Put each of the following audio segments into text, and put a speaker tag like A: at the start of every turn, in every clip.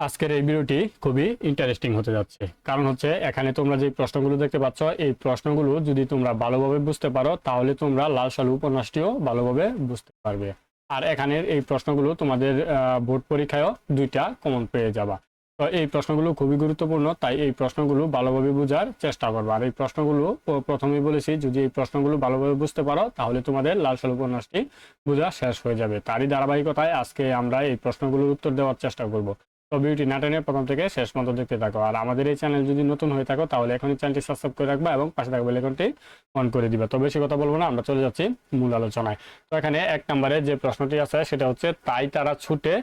A: আজকের এই ভিডিওটি খুবই ইন্টারেস্টিং হতে যাচ্ছে। কারণ হচ্ছে, এখানে তোমরা যে প্রশ্নগুলো দেখতে পাচ্ছ, এই প্রশ্নগুলো যদি তোমরা ভালোভাবে বুঝতে পারো, তাহলে তোমরা লাল সালু উপন্যাসটিও ভালোভাবে বুঝতে পারবে। আর এখানের এই প্রশ্নগুলো তোমাদের বোর্ড পরীক্ষায়ও দুইটা কমন পেয়ে যাবা। তো এই প্রশ্নগুলো খুবই গুরুত্বপূর্ণ, তাই এই প্রশ্নগুলো ভালোভাবে বোঝার চেষ্টা করব। আর এই প্রশ্নগুলো প্রথমেই বলেছি, যদি এই প্রশ্নগুলো ভালোভাবে বুঝতে পারো, তাহলে তোমাদের লাল সালু উপন্যাসটি বোঝা শেষ হয়ে যাবে। তারই ধারাবাহিকতায় আজকে আমরা এই প্রশ্নগুলোর উত্তর দেওয়ার চেষ্টা করব। তো ভিডিওটি না টেনে প্রথম থেকে শেষ পর্যন্ত দেখতে থাকো। আর আমাদের এই চ্যানেল যদি নতুন হয়ে থাকো, তাহলে এখনই চ্যানেলটি সাবস্ক্রাইব করে রাখবা এবং পাশে থাকা বেলাইকনটি অন করে দিবা। তো বেশি কথা বলব না, আমরা চলে যাচ্ছি মূল আলোচনায়। তো এখানে এক নম্বরে যে প্রশ্নটি আছে, সেটা হচ্ছে, তাই তারা ছুটে,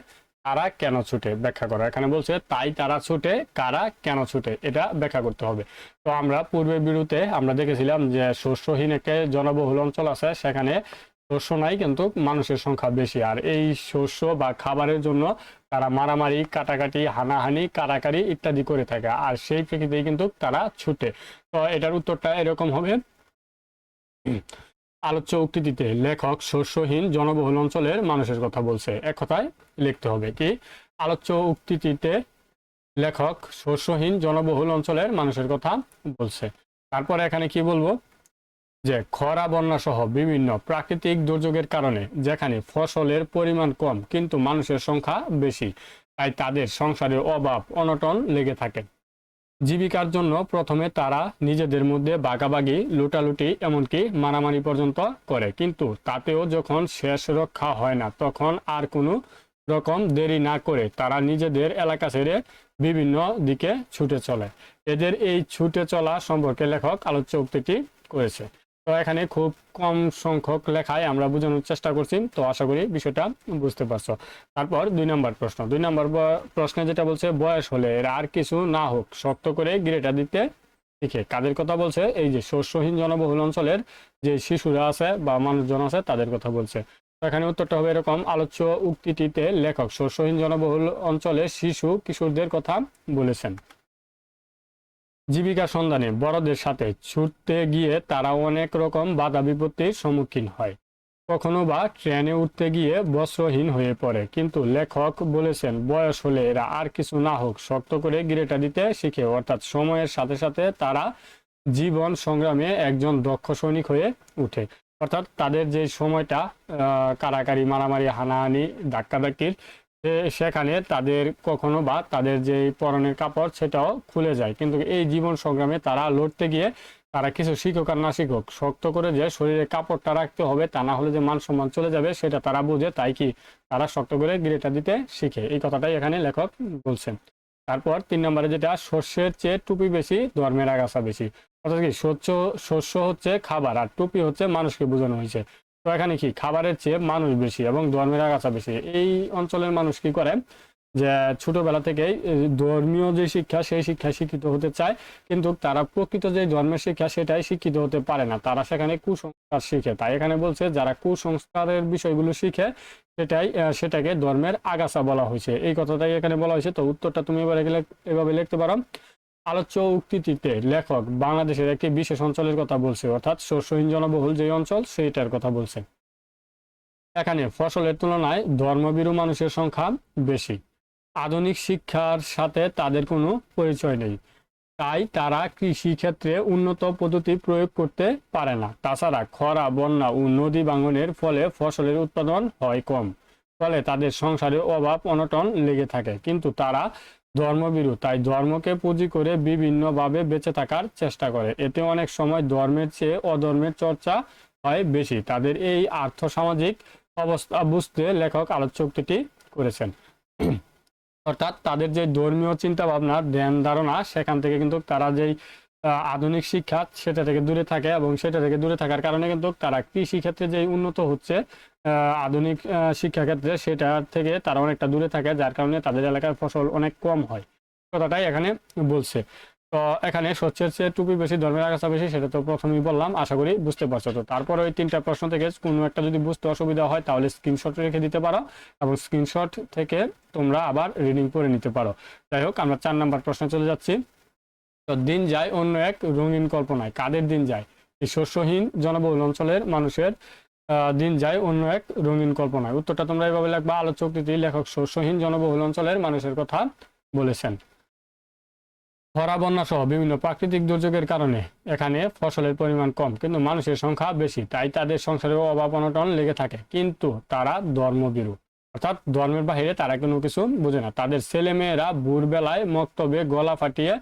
A: কারা কেন ছুটে? ব্যাখ্যা করো। এখানে বলছে, তাই তারা ছুটে, কারা কেন ছুটে? এটা ব্যাখ্যা করতে হবে। তো আমরা পূর্বের বিরুতে আমরা দেখেছিলাম যে শস্যহীন একটা জনবহুল অঞ্চল আছে, সেখানে শস্য নাই কিন্তু মানুষের সংখ্যা বেশি। আর এই শস্য বা খাবারের জন্য তারা মারামারি, কাটাকাটি, হানাহানি কারাকারি ইত্যাদি করে থাকে। আর সেই প্রেক্ষিতেই কিন্তু তারা ছুটে। তো এটার উত্তরটা এরকম হবে। আলোচ্য উক্তিটিতে লেখক শস্যহীন জনবহুল অঞ্চলের মানুষের কথা বলছে। এক কথায় লিখতে হবে কি, আলোচ্য উক্তিটিতে লেখক শস্যহীন জনবহুল অঞ্চলের মানুষের কথা বলছে। তারপরে এখানে কি বলব? যে খরা, বন্যা সহ বিভিন্ন প্রাকৃতিক দুর্যোগের কারণে যেখানে ফসলের পরিমাণ কম, কিন্তু মানুষের সংখ্যা বেশি, তাই তাদের সংসারে অভাব, অনটন লেগে থাকে। জীবিকার জন্য প্রথমে তারা নিজেদের মধ্যে বাগাবাগি, লুটালুটি এমনকি মারামারি পর্যন্ত করে, কিন্তু তাতেও যখন শেষ রক্ষা হয় না, তখন আর কোনো রকম দেরি না করে তারা নিজেদের এলাকা ছেড়ে বিভিন্ন দিকে ছুটে চলে। এদের এই ছুটে চলা সম্পর্কে লেখক আলোচ্য উক্তিটি করেছে। তো এখানে খুব কম সংখ্যক লেখায় আমরা বোঝানোর চেষ্টা করছি। তো আশা করি বিষয়টা বুঝতে পারছ। তারপর দুই নম্বর প্রশ্ন। দুই নম্বর প্রশ্নে যেটা বলছে, বয়স হলে এর আর কিছু না হোক, শক্ত করে গ্রেটা দিতে শিখে। কাদের কথা বলছে? এই যে শস্যহীন জনবহুল অঞ্চলের যে শিশুরা আছে বা মানুষজন আছে, তাদের কথা বলছে। এখানে উত্তরটা হবে এরকম, আলোচ্য উক্তিটিতে লেখক, শস্যহীন জনবহুল অঞ্চলে শিশু, কিশোরদের কথা বলেছেন। জীবিকা সন্ধানে বড়দের সাথে ছুটতে গিয়ে তারা অনেক রকম বাধা বিপত্তির সম্মুখীন হয়। কখনো বা ট্রেনে উঠতে গিয়ে বস্ত্রহীন হয়ে পড়ে, কিন্তু লেখক বলেছেন, বয়স হলে এরা আর কিছু না হোক, শক্ত করে গিরেটা দিতে শিখে। অর্থাৎ সময়ের সাথে সাথে তারা জীবন সংগ্রামে একজন দক্ষ সৈনিক হয়ে উঠে। অর্থাৎ তাদের যে সময়টা কারাকারি মারামারি, হানাহানি, ধাক্কাধাক্কির সেখানে তাদের কখনো বা তাদের যে পরনের কাপড় সেটাও খুলে যায়। কিন্তু এই জীবন সংগ্রামে তারা লড়তে গিয়ে তারা কিছু শিক্ষক আর না শিক্ষক শক্ত করে যে শরীরে কাপড়টা রাখতে হবে, তা না হলে যে মান সম্মান চলে যাবে, সেটা তারা বুঝে, তাই কি তারা শক্ত করে গিরেটা দিতে শিখে। এই কথাটাই এখানে লেখক বলছেন। তারপর তিন নম্বরে যেটা শস্যের চেয়ে টুপি বেশি ধর্মের আগাছা বেশি। অর্থাৎ কি, শস্য শস্য হচ্ছে খাবার, আর টুপি হচ্ছে মানুষকে বোঝানো হয়েছে। তো এখানে কি? খাবারের চেয়ে মানুষ বেশি এবং ধর্মের আগাছা বেশি। এই অঞ্চলের মানুষ কি করে? যে ছোটবেলা থেকেই ধর্মীয় যে শিক্ষা, সেই শিক্ষায় শিক্ষিত হতে চায়, কিন্তু তারা প্রকৃত যে ধর্মের শিক্ষা, সেটাই শিক্ষিত হতে পারে না। তারা সেখানে কুসংস্কার শিখে। তাই এখানে বলছে, যারা কুসংস্কারের বিষয়গুলো শিখে, সেটাই সেটাকে ধর্মের আগাছা বলা হয়েছে। এই কথাটাই এখানে বলা হয়েছে। তো উত্তরটা তুমি এবার এখানে এভাবে লিখতে পারো। আলোচ্য উক্তিটিতে লেখক বাংলাদেশের একটি বিশেষ অঞ্চলের কথা বলছে, অর্থাৎ শস্যহীন জনবহুল যে অঞ্চল সেইটার কথা বলছে। এখানে ফসলের তুলনায় ধর্মবিরু মানুষের সংখ্যা বেশি। আধুনিক শিক্ষার সাথে তাদের কোনো পরিচয় নেই। তাই তারা কৃষি ক্ষেত্রে উন্নত পদ্ধতি প্রয়োগ করতে পারে না। তাছাড়া খরা, বন্যা ও নদী ভাঙনের ফলে ফসলের উৎপাদন হয় কম। ফলে তাদের সংসারে অভাব, অনটন লেগে থাকে। কিন্তু তারা ধর্মবিরু। তাই ধর্মকে পুঁজি করে বিভিন্নভাবে বেঁচে থাকার চেষ্টা করে। এতে অনেক সময় ধর্মের চেয়ে অধর্মের চর্চা হয় বেশি। তাদের এই আর্থসামাজিক অবস্থা বুঝতে লেখক আলোচ্য উক্তিটি করেছেন। অর্থাৎ তাদের যে ধর্মীয় চিন্তা ভাবনা ধ্যান ধারণা, সেখান থেকে কিন্তু তারা যেই আধুনিক শিক্ষা, সেটা থেকে দূরে থাকে এবং সেটা থেকে দূরে থাকার কারণে কিন্তু তারা কৃষি ক্ষেত্রে যে উন্নত হচ্ছে আধুনিক শিক্ষাক্ষেত্রে শিক্ষা সেটা থেকে তারা অনেকটা দূরে থাকে, যার কারণে তাদের এলাকার ফসল অনেক কম হয়। কথাটাই এখানে বলছে। তো এখানে সচ্ছের চেয়ে টুপি বেশি, ধর্মের আগাছা বেশি, সেটা তো প্রথমেই বললাম, আশা করি বুঝতে পারছ তো। তারপর ওই তিনটা প্রশ্ন থেকে কোনো একটা যদি বুঝতে অসুবিধা হয়, তাহলে স্ক্রিনশট রেখে দিতে পারো এবং স্ক্রিনশট থেকে তোমরা আবার রিডিং করে নিতে পারো। যাই হোক, আমরা চার নাম্বার প্রশ্নে চলে যাচ্ছি। তো দিন যায় অন্য এক রঙিন কল্পনায়, কাদের দিন যায়? এই শস্যহীন জনবহুল অঞ্চলের মানুষের দিন যায় অন্য এক রঙিন কল্পনায়। উত্তরটা তোমরা এভাবে লিখবা আলোচক লেখক শস্যহীন জনবহুল অঞ্চলের মানুষের কথা বলেছেন। খরা বন্যা সহ বিভিন্ন প্রাকৃতিক দুর্যোগের কারণে এখানে ফসলের পরিমাণ কম, কিন্তু মানুষের সংখ্যা বেশি, তাই তাদের সংসারে অভাব অনটন লেগে থাকে। কিন্তু তারা ধর্মবিরু অর্থাৎ ধর্মের বাহিরে তারা কোনো কিছু বোঝে না। তাদের ছেলে মেয়েরা ভোরবেলায় মক্তবে গলা ফাটিয়ে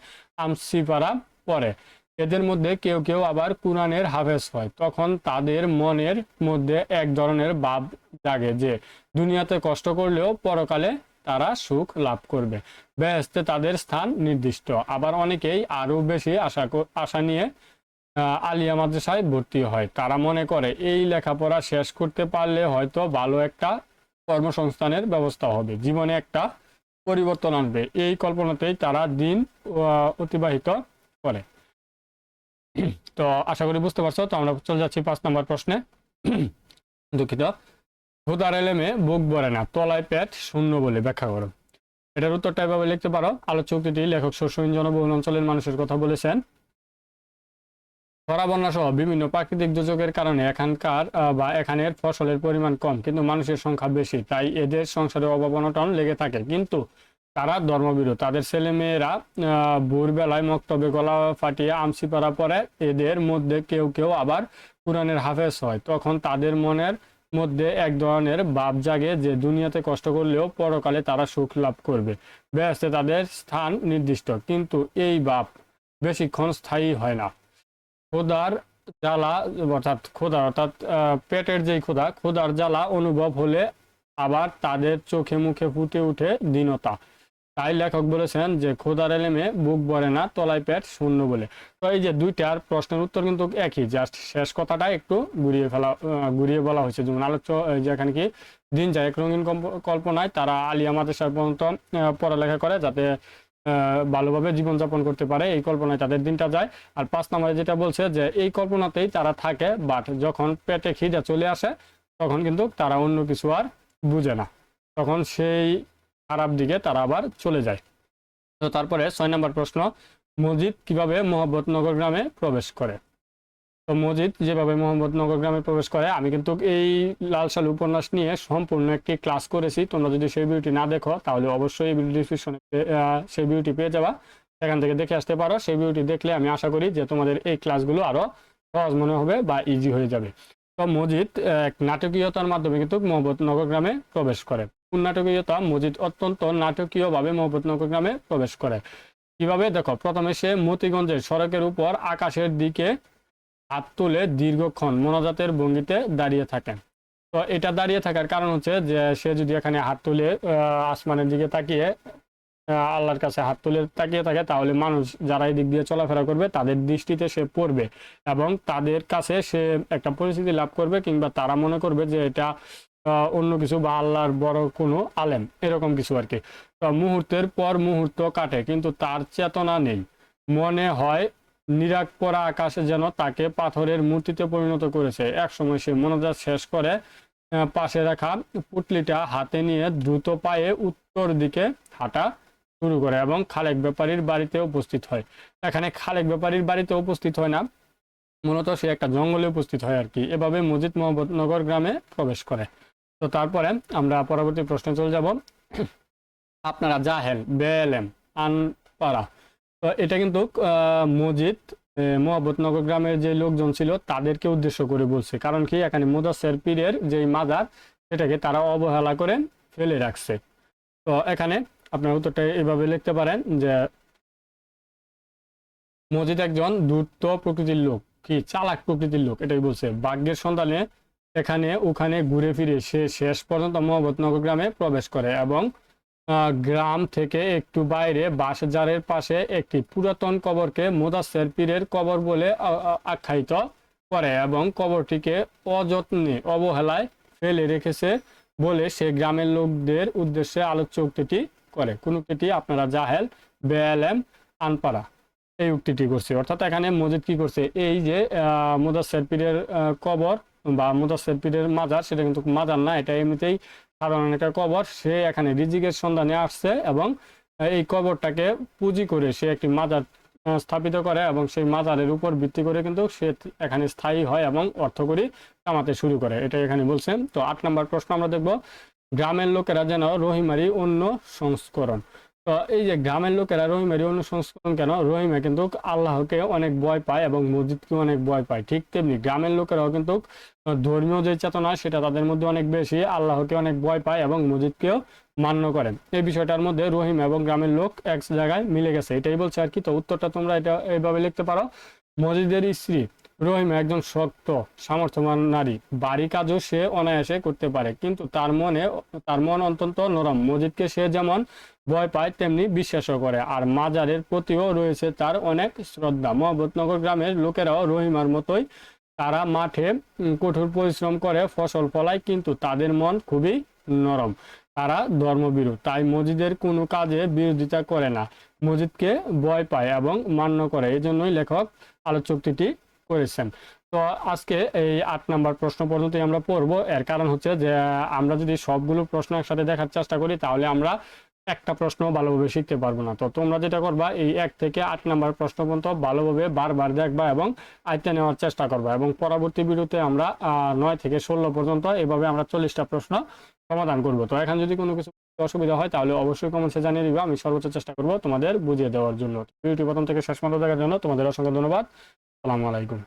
A: আমসিপাড়া পড়ে। এদের মধ্যে কেউ কেউ আবার কোরআনের হাফেজ হয়। তখন তাদের মনের মধ্যে এক ধরনের ভাব জাগে যে, দুনিয়াতে কষ্ট করলেও পরকালে তারা সুখ লাভ করবে। বেহেস্তে তাদের স্থান নির্দিষ্ট। আবার অনেকেই আরও বেশি আশা আশা নিয়ে আলিয়া মাদ্রাসায় ভর্তি হয়। তারা মনে করে, এই লেখাপড়া শেষ করতে পারলে হয়তো ভালো একটা কর্মসংস্থানের ব্যবস্থা হবে। জীবনে একটা পরিবর্তন আনবে। এই কল্পনাতেই তারা দিন অতিবাহিত করে। তো আশা করি বুঝতে পারছ, তো আমরা চলে যাচ্ছি পাঁচ নম্বর প্রশ্নে। দুঃখিত। হুদার এলেমে বুক ভরে না, তলায় পেট শূন্য বলে ব্যাখ্যা করো। এটার উত্তরটা এভাবে লিখতে পারো। আলোচ্য উক্তিটি লেখক শস্যহীন জনবহুল অঞ্চলের মানুষের কথা বলেছেন। খরা বন্যা সহ বিভিন্ন প্রাকৃতিক দুর্যোগের কারণে এখানকার বা এখানের ফসলের পরিমাণ কম, কিন্তু মানুষের সংখ্যা বেশি, তাই এদের সংসারে অভাব অনটন লেগে থাকে। কিন্তু তারা ধর্মবিরু তাদের ছেলে মেয়েরা ভোরবেলায় মক্তবে গলা ফাটিয়ে আমসি পাড়া পরে এদের মধ্যে কেউ কেউ আবার কোরআনের হাফেজ হয়। তখন তাদের মনের মধ্যে এক ধরনের ভাব জাগে যে দুনিয়াতে কষ্ট করলেও পরকালে তারা সুখ লাভ করবে। ব্যস্তে তাদের স্থান নির্দিষ্ট, কিন্তু এই বাপ বেশিক্ষণ স্থায়ী হয় না। খোদার জ্বালা অর্থাৎ খোদা অর্থাৎ পেটের যেই খোদা, খোদার জ্বালা অনুভব হলে আবার তাদের চোখে মুখে ফুটে উঠে দীনতা। তাই লেখক বলেছেন যে, খোদার এলেমে বুক ভরে না, তলায় পেট শূন্য বলে। তো এই যে দুইটার প্রশ্নের উত্তর কিন্তু একই, জাস্ট শেষ কথাটা একটু ঘুরিয়ে ফেলা ঘুরিয়ে বলা হয়েছে। যেমন আলোচ্য যেখানে কি, দিন যায় এক রঙিন কল্প- কল্পনায় তারা আলিয়া মাদ্রাসার পর্যন্ত পড়ালেখা করে যাতে ভালোভাবে জীবনযাপন করতে পারে। এই কল্পনায় তাদের দিনটা যায়। আর পাঁচ নম্বরে যেটা বলছে যে, এই কল্পনাতেই তারা থাকে, বাট যখন পেটে খিদে চলে আসে, তখন কিন্তু তারা অন্য কিছু আর বুঝে না। তখন সেই খারাপ দিকে তারা আবার চলে যায়। তো তারপরে ছয় নম্বর প্রশ্ন, মসজিদ কীভাবে মোহাম্মদনগর গ্রামে প্রবেশ করে? তো মসজিদ যেভাবে মোহাম্মদনগর গ্রামে প্রবেশ করে, আমি কিন্তু এই লাল সালু উপন্যাস নিয়ে সম্পূর্ণ একটি ক্লাস করেছি। তোমরা যদি সেই ভিডিওটি না দেখো, তাহলে অবশ্যই ডিসক্রিপশনে সেই ভিডিওটি পেয়ে যাবা। সেখান থেকে দেখে আসতে পারো। সেই ভিডিওটি দেখলে আমি আশা করি যে তোমাদের এই ক্লাসগুলো আরও সহজ মনে হবে বা ইজি হয়ে যাবে। তো মসজিদ এক নাটকীয়তার মাধ্যমে কিন্তু মোহাম্মদনগর গ্রামে প্রবেশ করে। নাটকীয়তা মসজিদ অত্যন্ত নাটকীয়ভাবে মোহাম্মদনগর গ্রামে প্রবেশ করে। কীভাবে? দেখো, প্রথমে সে মতিগঞ্জের সড়কের উপর আকাশের দিকে হাত তুলে দীর্ঘক্ষণ মোনাজাতের ভঙ্গিতে দাঁড়িয়ে থাকেন তো এটা দাঁড়িয়ে থাকার কারণ হচ্ছে যে, সে যদি এখানে হাত তুলে আসমানের দিকে তাকিয়ে আল্লাহর কাছে হাত তুলে তাকিয়ে থাকে, তাহলে মানুষ যারা এই দিক দিয়ে চলাফেরা করবে, তাদের দৃষ্টিতে সে পড়বে এবং তাদের কাছে সে একটা পরিস্থিতি লাভ করবে কিংবা তারা মনে করবে যে, এটা অন্য কিছু বা আল্লাহর বড় কোনো আলেম, এরকম কিছু আর কি। মুহূর্তের পর মুহূর্ত কাটে, কিন্তু তার চেতনা নেই। মনে হয় নিরাগ পরা আকাশে যেন তাকে পাথরের মূর্তিতে পরিণত করেছে। এক সময় সে মনোজাত শেষ করে পাশে রাখা পুটলিটা হাতে নিয়ে দ্রুত পায়ে উত্তর দিকে হাঁটা শুরু করে এবং খালেক ব্যাপারীর বাড়িতে উপস্থিত হয়। এখানে খালেক ব্যাপারীর বাড়িতে উপস্থিত হয় না। মূলত সে একটা জঙ্গলে উপস্থিত হয় আর কি। এভাবে মজিদ মোহাম্মদনগর গ্রামে প্রবেশ করে। তো তারপরে আমরা পরবর্তী প্রশ্নে চলে যাব। আপনারা জাহেল বেএলএম আনপাড়া। তো এটা কিন্তু আহ, মসজিদ মোহাম্মদনগর গ্রামের যে লোকজন ছিল তাদেরকে উদ্দেশ্য করে বলছে। কারণ কি এখানে মুদাসের পীরের যে মাজার সেটাকে তারা অবহেলা করে ফেলে রাখছে। তো এখানে আপনার উত্তরটা এভাবে লিখতে পারেন যে মসজিদ একজন দ্রুত প্রকৃতির লোক। কি চালাক প্রকৃতির লোক এটাই বলছে। ভাগ্যের সন্তানে এখানে ওখানে ঘুরে ফিরে সে শেষ পর্যন্ত মোহাম্মদনগর গ্রামে প্রবেশ করে এবং গ্রাম থেকে একটু বাইরে বাঁশঝাড়ের পাশে একটি পুরাতন কবরকে মোদাসের পীরের কবর বলে আখ্যায়িত করে এবং কবরটিকে অযত্নে অবহেলায় ফেলে রেখেছে বলে সে গ্রামের লোকদের উদ্দেশ্যে আলোচ্য উক্তিটি করে। কোন উক্তিটি আপনারা জাহেল বেএলএম আনপাড়া এই উক্তিটি করছে। অর্থাৎ এখানে মজিদ কি করছে? এই যে মুদাসের পীরের কবর বা মুদাসের পীরের মাজার, সেটা কিন্তু মাজার না, এটা এমনিতেই সাধারণ একটা কবর। সে এখানে রিজিকের সন্ধানে আসছে এবং এই কবরটাকে পুঁজি করে সে একটি মাজার স্থাপিত করে এবং সেই মাজারের উপর ভিত্তি করে কিন্তু সে এখানে স্থায়ী হয় এবং অর্থকরী কামাতে শুরু করে। এটা এখানে বলছেন। তো আট নম্বর প্রশ্ন আমরা দেখব, গ্রামের লোকেরা যেন রহিমারি অন্য সংস্করণ। তো এই যে গ্রামের লোকেরা রহিমের অনুসংস্করণ কেন? রহিমে কিন্তু আল্লাহকে অনেক ভয় পায় এবং মসজিদকে অনেক ভয় পায়। ঠিক তেমনি গ্রামের লোকেরাও কিন্তু ধর্মীয় যে চেতনা, সেটা তাদের মধ্যে অনেক বেশি আল্লাহকে অনেক ভয় পায় এবং মসজিদকেও মান্য করেন এই বিষয়টার মধ্যে রহিম এবং গ্রামের লোক এক জায়গায় মিলে গেছে। এটাই বলছে আর কি। তো উত্তরটা তোমরা এটা এইভাবে লিখতে পারো। মসজিদের স্ত্রী রহিম একজন শক্ত, সামর্থ্যবান নারী। বাড়ি কাজও সে অনায়াসে করতে পারে, কিন্তু তার মনে, তার মন অত্যন্ত নরম। মজিদকে সে যেমন ভয় পায়, তেমনি বিশ্বাসও করে। আর মাজারের প্রতিও রয়েছে তার অনেক শ্রদ্ধা। মোহাম্মদনগর গ্রামের লোকেরাও রহিমার মতোই। তারা মাঠে কঠোর পরিশ্রম করে, ফসল ফলায়, কিন্তু তাদের মন খুবই নরম। তারা ধর্মবিরু তাই মসজিদের কোনো কাজে বিরোধিতা করে না। মসজিদকে ভয় পায় এবং মান্য করে। এই জন্যই লেখক আলোচকটি করেছেন। তো আজকে এই আট নাম্বার প্রশ্ন পর্যন্তই আমরা পড়ব। এর কারণ হচ্ছে যে, আমরা যদি সবগুলো প্রশ্ন একসাথে দেখার চেষ্টা করি, তাহলে আমরা একটা প্রশ্ন ভালোভাবে শিখতে পারব না। তো তোমরা যেটা করবা, এই এক থেকে আট নাম্বার প্রশ্ন পর্যন্ত ভালোভাবে বারবার দেখবা এবং আয়ত্তে নেওয়ার চেষ্টা করবা এবং পরবর্তী ভিডিওতে আমরা নয় থেকে ষোলো পর্যন্ত এভাবে আমরা চল্লিশটা প্রশ্ন সমাধান করব। তো এখন যদি কোনো কিছু অসুবিধা হয়, তাহলে অবশ্যই কমেন্টসে জানিয়ে দিবা। আমি সর্বোচ্চ চেষ্টা করব তোমাদের বুঝিয়ে দেওয়ার জন্য। ভিডিওটি প্রথম থেকে শেষ পর্যন্ত দেখার জন্য তোমাদের অসংখ্য ধন্যবাদ। আসসালামু আলাইকুম।